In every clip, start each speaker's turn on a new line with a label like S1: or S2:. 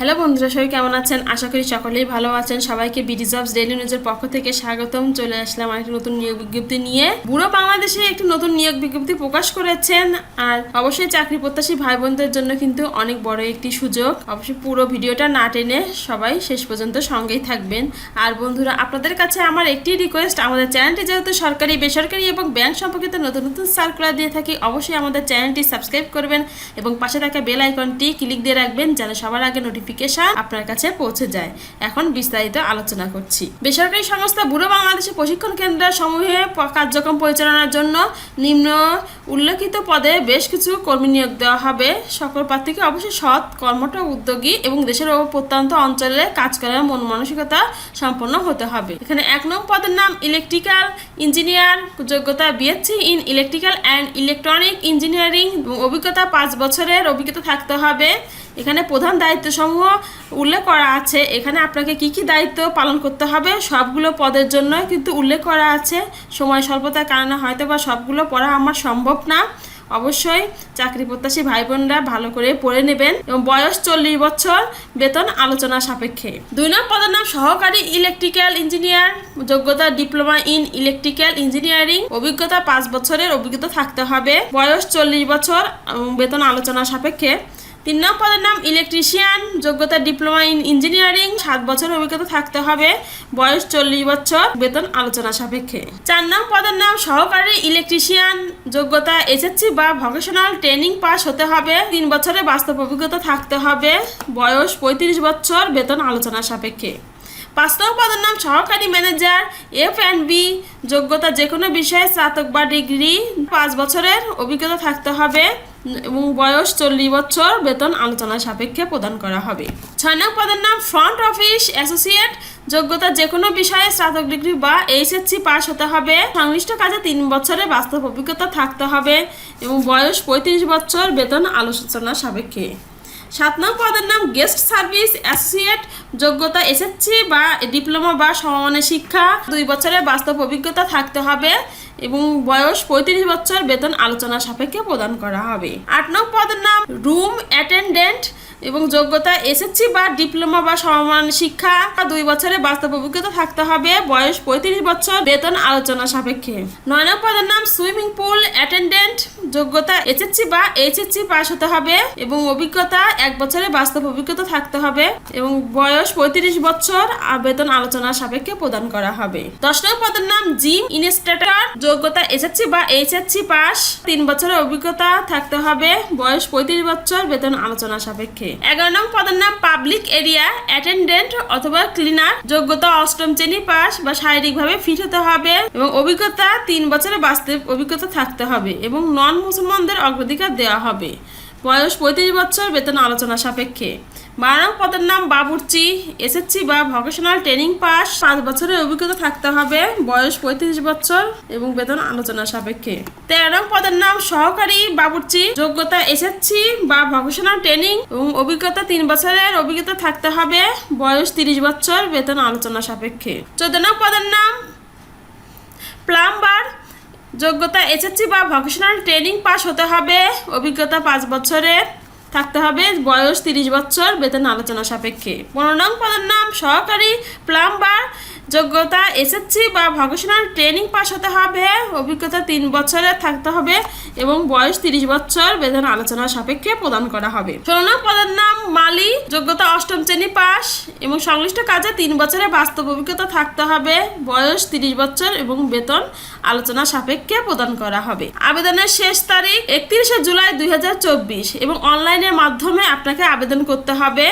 S1: Hello বন্ধুরা, সবাই কেমন আছেন? আশা করি সকলেই ভালো আছেন। সবাইকে বিডি জবস ডেইলি নিউজের পক্ষ থেকে স্বাগতম। চলে আসলাম আরেকটি নতুন নিয়োগ বিজ্ঞপ্তি নিয়ে। বুড়ো বাংলাদেশে একটি নতুন নিয়োগ বিজ্ঞপ্তি প্রকাশ করেছেন আর অবশ্যই চাকরি প্রত্যাশী ভাই বোনদের জন্য কিন্তু অনেক বড় একটি সুযোগ। অবশ্যই পুরো ভিডিওটা না টেনে সবাই শেষ পর্যন্ত সঙ্গেই থাকবেন। আর বন্ধুরা, আপনাদের কাছে আমার একটি রিকোয়েস্ট আমাদের চ্যানেলটি যেহেতু সরকারি, বেসরকারি এবং ব্যাংক সম্পর্কিত নতুন নতুন সার্কুলার দিয়ে থাকি, অবশ্যই আমাদের চ্যানেলটি সাবস্ক্রাইব করবেন এবং পাশে থাকা বেল আইকনটি ক্লিক দিয়ে রাখবেন যেন সবার আগে নোটিফিকেশন আপনার কাছে পৌঁছে যায়। এখন বিস্তারিত আলোচনা করছি। বেসরকারি সংস্থা বুড়ো বাংলাদেশে প্রশিক্ষণ কেন্দ্র সমূহে কার্যক্রম পরিচালনার জন্য নিম্ন উল্লেখিত পদে বেশ কিছু কর্মী নিয়োগ দেওয়া হবে। সকল প্রার্থীকে অবশ্যই সৎ, কর্মঠ, উদ্যোগী এবং দেশের প্রত্যন্ত অঞ্চলে কাজ করার মন মানসিকতা সম্পন্ন হতে হবে। এখানে এক নং পদের নাম ইলেকট্রিক্যাল ইঞ্জিনিয়ার, যোগ্যতা BSc in electrical and electronic engineering অভিজ্ঞতা পাঁচ বছরের অভিজ্ঞতা থাকতে হবে। এখানে প্রধান দায়িত্বসমূহ উল্লেখ করা আছে। এখানে আপনাকে কি কি দায়িত্ব পালন করতে হবে সবগুলো পদের জন্য কিন্তু উল্লেখ করা আছে। সময় স্বল্পতার কারণে হয়তো বা সবগুলো পড়া আমার সম্ভব না। অবশ্যই চাকরি প্রত্যাশী ভাই বোনরা ভালো করে পড়ে নেবেন এবং বয়স চল্লিশ বছর বেতন আলোচনা সাপেক্ষে। দুই নম্বর পদের নাম সহকারী ইলেকট্রিক্যাল ইঞ্জিনিয়ার, যোগ্যতা ডিপ্লোমা ইন ইলেকট্রিক্যাল ইঞ্জিনিয়ারিং, অভিজ্ঞতা পাঁচ বছরের অভিজ্ঞতা থাকতে হবে। বয়স চল্লিশ বছর বেতন আলোচনা সাপেক্ষে। তিন নং পদের নাম ইলেকট্রিশিয়ান, যোগ্যতা ডিপ্লোমা ইন ইঞ্জিনিয়ারিং, সাত বছর অভিজ্ঞতা থাকতে হবে, বয়স চল্লিশ বছর, বেতন আলোচনা সাপেক্ষে। চার নং পদের নাম সহকারী ইলেকট্রিশিয়ান, যোগ্যতা এসএসসি বা ভকেশনাল ট্রেনিং পাস হতে হবে, তিন বছরে বাস্তব অভিজ্ঞতা থাকতে হবে, বয়স পঁয়ত্রিশ বছর, বেতন আলোচনা সাপেক্ষে। পাঁচ নম্বর পদের নাম সহকারী ম্যানেজার এফ অ্যান্ড বি যোগ্যতা যে কোনো বিষয়ে স্নাতক বা ডিগ্রি, পাঁচ বছরের অভিজ্ঞতা থাকতে হবে এবং বয়স চল্লিশ বছর, বেতন আলোচনা সাপেক্ষে প্রদান করা হবে। ছয় নম্বর পদের নাম ফ্রন্ট অফিস অ্যাসোসিয়েট যোগ্যতা যে কোনো বিষয়ে স্নাতক ডিগ্রি বা এইচএসসি পাস হতে হবে। সংশ্লিষ্ট কাজে তিন বছরের বাস্তব অভিজ্ঞতা থাকতে হবে এবং বয়স পঁয়ত্রিশ বছর, বেতন আলোচনা সাপেক্ষে। সাত নং পদের নাম গেস্ট সার্ভিস অ্যাসোসিয়েট, যোগ্যতা এসএসসি বা ডিপ্লোমা বা সমমানের শিক্ষা, দুই বছরের বাস্তব অভিজ্ঞতা থাকতে হবে এবং বয়স পঁয়ত্রিশ বছর, বেতন আলোচনা সাপেক্ষে প্রদান করা হবে। আট নং পদের নাম রুম অ্যাটেন্ডেন্ট এবং যোগ্যতা এসএসসি বা ডিপ্লোমা বা সমমান শিক্ষা দুই বছরে বাস্তব অভিজ্ঞতা থাকতে হবে। বয়স পঁয়ত্রিশ বছর। বেতন আলোচনা সাপেক্ষে। নয় পদের নাম সুইমিং পুল অ্যাটেন্ডেন্ট। যোগ্যতা এসএসসি বা এইচএসসি পাস হতে হবে এবং অভিজ্ঞতা এক বছরে বাস্তব অভিজ্ঞতা থাকতে হবে এবং বয়স পঁয়ত্রিশ বছর। বেতন আলোচনা সাপেক্ষে প্রদান করা হবে। দশ নং পদের নাম জিম ইনস্ট্রাক্টর। যোগ্যতা এসএসসি বা এইচএসসি পাস তিন বছরের অভিজ্ঞতা থাকতে হবে। বয়স পঁয়ত্রিশ বছর। বেতন আলোচনা সাপেক্ষে। এগারো নং পদের নাম পাবলিক এরিয়া অ্যাটেন্ডেন্ট অথবা ক্লিনার যোগ্যতা অষ্টম শ্রেণি পাস বা শারীরিকভাবে ফিট হতে হবে এবং অভিজ্ঞতা তিন বছরের বাস্তব অভিজ্ঞতা থাকতে হবে এবং নন মুসলমানদের অগ্রাধিকার দেওয়া হবে। বয়স পঁয়ত্রিশ বছর, বেতন আলোচনা সাপেক্ষে। বারো পদের নাম বাবুর্চি। এসএসসি বা ভোকেশনাল ট্রেনিং পাস পাঁচ বছরের অভিজ্ঞতা থাকতে হবে। বয়স পঁয়ত্রিশ বছর এবং বেতন আলোচনা সাপেক্ষে। তেরো পদের নাম সহকারী বাবুর্চি। যোগ্যতা এসএসসি বা ভোকেশনাল ট্রেনিং এবং অভিজ্ঞতা তিন বছরের অভিজ্ঞতা থাকতে হবে। বয়স তিরিশ বছর, বেতন আলোচনা সাপেক্ষে। চোদ্দ নং পদের নাম প্লাম্বার। যোগ্যতা এসএসসি বা ভোকেশনাল ট্রেনিং পাস হতে হবে। অভিজ্ঞতা পাঁচ বছরের। থাকতে হবে। বয়স তিরিশ বছর বেতন আলোচনা সাপেক্ষে। পনেরো নং পদের নাম সহকারী প্লাম্বার যোগ্যতা এসএসসি বা ভোকেশনাল ট্রেনিং পাস হতে হবে। অভিজ্ঞতা তিন বছরের থাকতে হবে এবং বয়স তিরিশ বছর। বেতন আলোচনা সাপেক্ষে প্রদান করা হবে। ষোলো পদের নাম মালি। যোগ্যতা অষ্টম শ্রেণি পাস এবং সংশ্লিষ্ট কাজে তিন বছরের বাস্তব অভিজ্ঞতা থাকতে হবে। বয়স তিরিশ বছর এবং বেতন আলোচনা সাপেক্ষে প্রদান করা হবে। আবেদনের শেষ তারিখ একত্রিশে জুলাই দুই হাজার চব্বিশ এবং অনলাইনের মাধ্যমে আপনাকে আবেদন করতে হবে।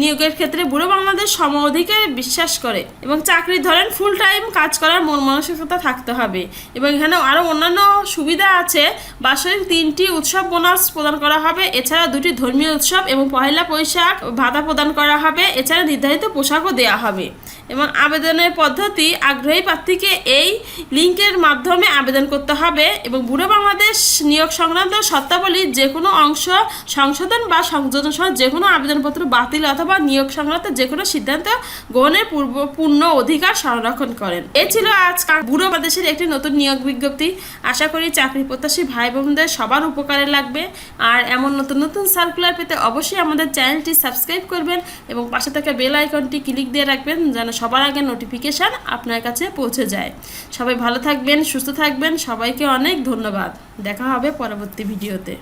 S1: নিয়োগের ক্ষেত্রে বুড়ো বাংলাদেশ সম অধিকার বিশ্বাস করে এবং চাকরি ধরেন ফুল টাইম কাজ করার মন মানসিকতা থাকতে হবে এবং এখানে আরও অন্যান্য সুবিধা আছে। বার্ষিক তিনটি উৎসব বোনাস প্রদান করা হবে, এছাড়া দুটি ধর্মীয় উৎসব এবং পহেলা বৈশাখ ভাতা প্রদান করা হবে, এছাড়া নির্ধারিত পোশাকও দেওয়া হবে। এবং আবেদনের পদ্ধতি, আগ্রহী প্রার্থীকে এই লিঙ্কের মাধ্যমে আবেদন করতে হবে এবং বুড়ো বাংলাদেশ নিয়োগ সংক্রান্ত শর্তাবলীর যে কোনো অংশ সংশোধন বা সংযোজন সহ যে কোনো আবেদনপত্র বাতিল অথবা নিয়োগ সংক্রান্ত যে কোনো সিদ্ধান্ত গ্রহণের পূর্ব পূর্ণ অধিকার সংরক্ষণ করেন। এ ছিল আজ বুড়ো বাংলাদেশের একটি নতুন নিয়োগ বিজ্ঞপ্তি। আশা করি চাকরি প্রত্যাশী ভাই বোনদের সবার উপকারে লাগবে। আর এমন নতুন নতুন সার্কুলার পেতে অবশ্যই আমাদের চ্যানেলটি সাবস্ক্রাইব করবেন এবং পাশে থাকা বেল আইকনটি ক্লিক দিয়ে রাখবেন যেন সবার আগে নোটিফিকেশান আপনার কাছে পৌঁছে যায়। সবাই ভালো থাকবেন, সুস্থ থাকবেন। সবাইকে অনেক ধন্যবাদ। দেখা হবে পরবর্তী ভিডিওতে।